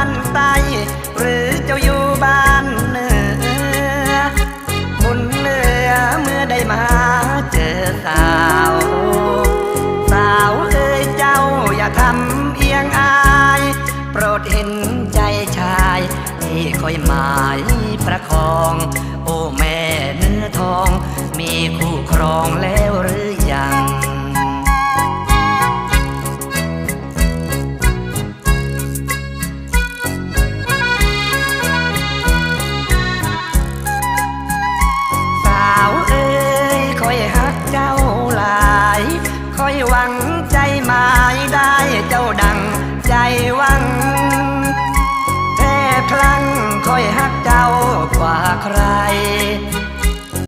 านใต้หรือเจ้าอยู่บ้านเหนือ บุญเหนือเมื่อได้มาเจอสาว สาวเอ้ยเจ้าอย่าทำเอียงอาย โปรดเห็นใจชายที่คอยหมายประคอง โอ้แม่เนื้อทอง มีคู่ครองแล้ว หวังใจหมายได้เจ้าดังใจหวังแพ้พลังคอยหักเจ้ากว่าใคร